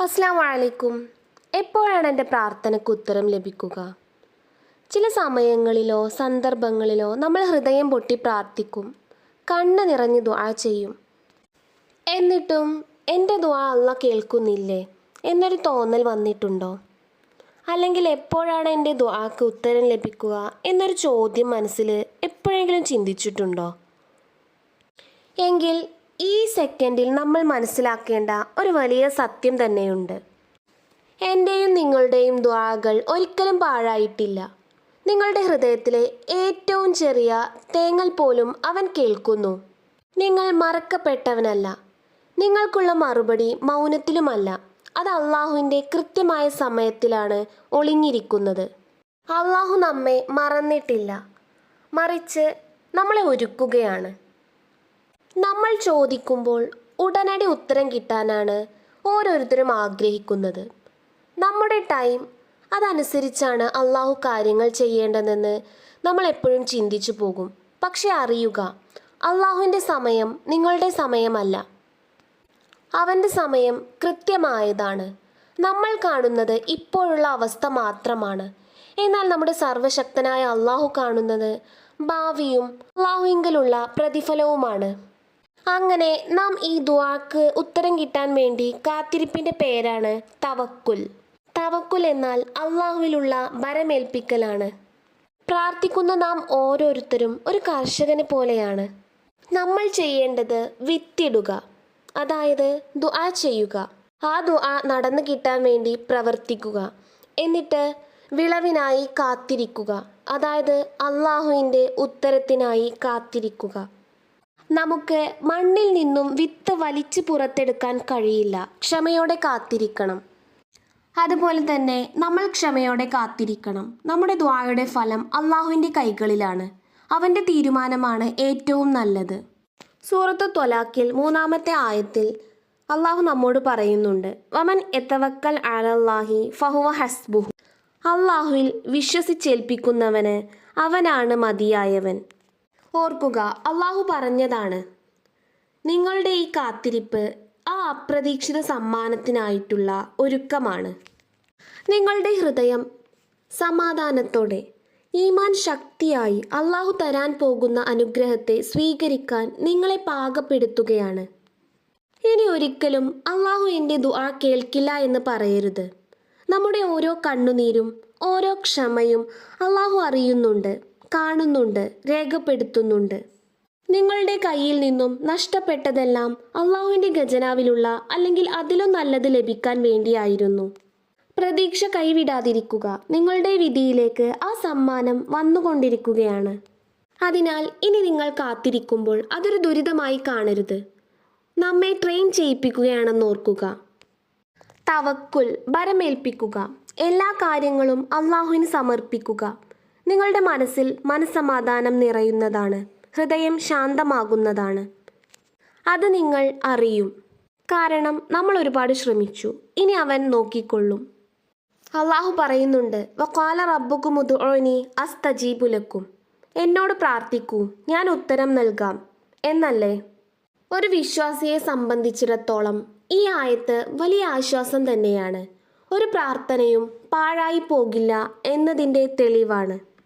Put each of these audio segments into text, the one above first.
അസ്സാം വലൈക്കും എപ്പോഴാണ് എന്റെ പ്രാർത്ഥനയ്ക്ക് ഉത്തരം ലഭിക്കുക? ചില സമയങ്ങളിലോ സന്ദർഭങ്ങളിലോ നമ്മൾ ഹൃദയം പൊട്ടി പ്രാർത്ഥിക്കും കണ്ണ് നിറഞ്ഞ് ദുആ ചെയ്യും. എന്നിട്ടും എന്റെ ദുആ അള്ള കേൾക്കുന്നില്ലേ എന്നൊരു തോന്നൽ വന്നിട്ടുണ്ടോ? അല്ലെങ്കിൽ എപ്പോഴാണ് എന്റെ ദുആക്ക് ഉത്തരം ലഭിക്കുക എന്നൊരു ചോദ്യം മനസ്സിൽ എപ്പോഴെങ്കിലും ചിന്തിച്ചിട്ടുണ്ടോ? എങ്കിൽ ഈ സെക്കൻഡിൽ നമ്മൾ മനസ്സിലാക്കേണ്ട ഒരു വലിയ സത്യം തന്നെയുണ്ട്. എന്റെയും നിങ്ങളുടെയും ദ്വാകൾ ഒരിക്കലും പാഴായിട്ടില്ല. നിങ്ങളുടെ ഹൃദയത്തിലെ ഏറ്റവും ചെറിയ തേങ്ങൽ പോലും അവൻ കേൾക്കുന്നു. നിങ്ങൾ മറക്കപ്പെട്ടവനല്ല. നിങ്ങൾക്കുള്ള മറുപടി മൗനത്തിലുമല്ല. അത് അള്ളാഹുവിന്റെ കൃത്യമായ സമയത്തിലാണ് ഒളിഞ്ഞിരിക്കുന്നത്. അള്ളാഹു നമ്മെ മറന്നിട്ടില്ല. മറിച്ച് നമ്മളെ ഒരുക്കുകയാണ്. നമ്മൾ ചോദിക്കുമ്പോൾ ഉടനടി ഉത്തരം കിട്ടാനാണ് ഓരോരുത്തരും ആഗ്രഹിക്കുന്നത്. നമ്മുടെ ടൈം അതനുസരിച്ചാണ് അള്ളാഹു കാര്യങ്ങൾ ചെയ്യേണ്ടതെന്ന് നമ്മൾ എപ്പോഴും ചിന്തിച്ചു പോകും. പക്ഷെ അറിയുക അള്ളാഹുവിന്റെ സമയം നിങ്ങളുടെ സമയമല്ല. അവന്റെ സമയം കൃത്യമായതാണ്. നമ്മൾ കാണുന്നത് ഇപ്പോഴുള്ള അവസ്ഥ മാത്രമാണ്. എന്നാൽ നമ്മുടെ സർവശക്തനായ അള്ളാഹു കാണുന്നത് ഭാവിയും അള്ളാഹുവിങ്കലുള്ള പ്രതിഫലവുമാണ്. അങ്ങനെ നാം ഈ ദുവാക്ക് ഉത്തരം കിട്ടാൻ വേണ്ടി കാത്തിരിപ്പിന്റെ പേരാണ് തവക്കുൽ. തവക്കുൽ എന്നാൽ അള്ളാഹുവിലുള്ള ഭരമേൽപ്പിക്കലാണ് പ്രാർത്ഥിക്കുന്ന നാം ഓരോരുത്തരും ഒരു കർഷകനെ പോലെയാണ്. നമ്മൾ ചെയ്യേണ്ടത് വിത്തിടുക അതായത് ദുആ ചെയ്യുക. ആ ദുആ നടന്നു കിട്ടാൻ വേണ്ടി പ്രവർത്തിക്കുക എന്നിട്ട് വിളവിനായി കാത്തിരിക്കുക അതായത് അള്ളാഹുവിന്റെ ഉത്തരത്തിനായി കാത്തിരിക്കുക. നമുക്ക് മണ്ണിൽ നിന്നും വിത്ത് വലിച്ചു പുറത്തെടുക്കാൻ കഴിയില്ല. ക്ഷമയോടെ കാത്തിരിക്കണം. അതുപോലെ തന്നെ നമ്മൾ ക്ഷമയോടെ കാത്തിരിക്കണം. നമ്മുടെ ദ്വായുടെ ഫലം അള്ളാഹുവിന്റെ കൈകളിലാണ്. അവന്റെ തീരുമാനമാണ് ഏറ്റവും നല്ലത്. സൂറത്ത് തൊലാക്കിൽ മൂന്നാമത്തെ ആയത്തിൽ അള്ളാഹു നമ്മോട് പറയുന്നുണ്ട്. വമൻ എത്തവക്കൽ അലല്ലാഹി ഫഹുവ ഹസ്ബുഹു. അള്ളാഹുവിൽ വിശ്വസിച്ചേൽപ്പിക്കുന്നവന് അവനാണ് മതിയായവൻ. ഓർക്കുക അള്ളാഹു പറഞ്ഞതാണ് നിങ്ങളുടെ ഈ കാത്തിരിപ്പ് ആ അപ്രതീക്ഷിത സമ്മാനത്തിനായിട്ടുള്ള ഒരുക്കമാണ്. നിങ്ങളുടെ ഹൃദയം സമാധാനത്തോടെ ഈമാൻ ശക്തിയായി അള്ളാഹു തരാൻ പോകുന്ന അനുഗ്രഹത്തെ സ്വീകരിക്കാൻ നിങ്ങളെ പാകപ്പെടുത്തുകയാണ്. ഇനി ഒരിക്കലും അള്ളാഹു എന്റെ ദുആ കേൾക്കില്ല എന്ന് പറയരുത്. നമ്മുടെ ഓരോ കണ്ണുനീരും ഓരോ ക്ഷമയും അള്ളാഹു അറിയുന്നുണ്ട്. കാണുന്നുണ്ട് രേഖപ്പെടുത്തുന്നുണ്ട്. നിങ്ങളുടെ കയ്യിൽ നിന്നും നഷ്ടപ്പെട്ടതെല്ലാം അള്ളാഹുവിന്റെ ഖജനാവിലുള്ള അല്ലെങ്കിൽ അതിലും നല്ലത് ലഭിക്കാൻ വേണ്ടിയായിരുന്നു. പ്രതീക്ഷ കൈവിടാതിരിക്കുക നിങ്ങളുടെ വിധിയിലേക്ക് ആ സമ്മാനം വന്നുകൊണ്ടിരിക്കുകയാണ്. അതിനാൽ ഇനി നിങ്ങൾ കാത്തിരിക്കുമ്പോൾ അതൊരു ദുരിതമായി കാണരുത്. നമ്മെ ട്രെയിൻ ചെയ്യിപ്പിക്കുകയാണെന്ന് ഓർക്കുക. തവക്കുൽ ഭരമേൽപ്പിക്കുക. എല്ലാ കാര്യങ്ങളും അള്ളാഹുവിന് സമർപ്പിക്കുക. നിങ്ങളുടെ മനസ്സിൽ മനസ്സമാധാനം നിറയുന്നതാണ്. ഹൃദയം ശാന്തമാകുന്നതാണ്. അത് നിങ്ങൾ അറിയും. കാരണം നമ്മൾ ഒരുപാട് ശ്രമിച്ചു. ഇനി അവൻ നോക്കിക്കൊള്ളും. അള്ളാഹു പറയുന്നുണ്ട് വക്കാല റബ്ബുക്കും അസ്തജീ അസ്തജീബുലക്കും എന്നോട് പ്രാർത്ഥിക്കൂ ഞാൻ ഉത്തരം നൽകാം. എന്നല്ലേ? ഒരു വിശ്വാസിയെ സംബന്ധിച്ചിടത്തോളം ഈ ആയത്ത് വലിയ ആശ്വാസം തന്നെയാണ്. ഒരു പ്രാർത്ഥനയും പാഴായി പോകില്ല എന്നതിന്റെ തെളിവാണ്.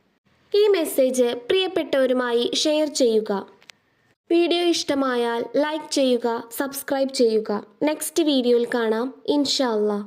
ഈ മെസ്സേജ് പ്രിയപ്പെട്ടവരുമായി ഷെയർ ചെയ്യുക. വീഡിയോ ഇഷ്ടമായാൽ ലൈക്ക് ചെയ്യുക സബ്സ്ക്രൈബ് ചെയ്യുക. നെക്സ്റ്റ് വീഡിയോയിൽ കാണാം. ഇൻഷാ അല്ലാ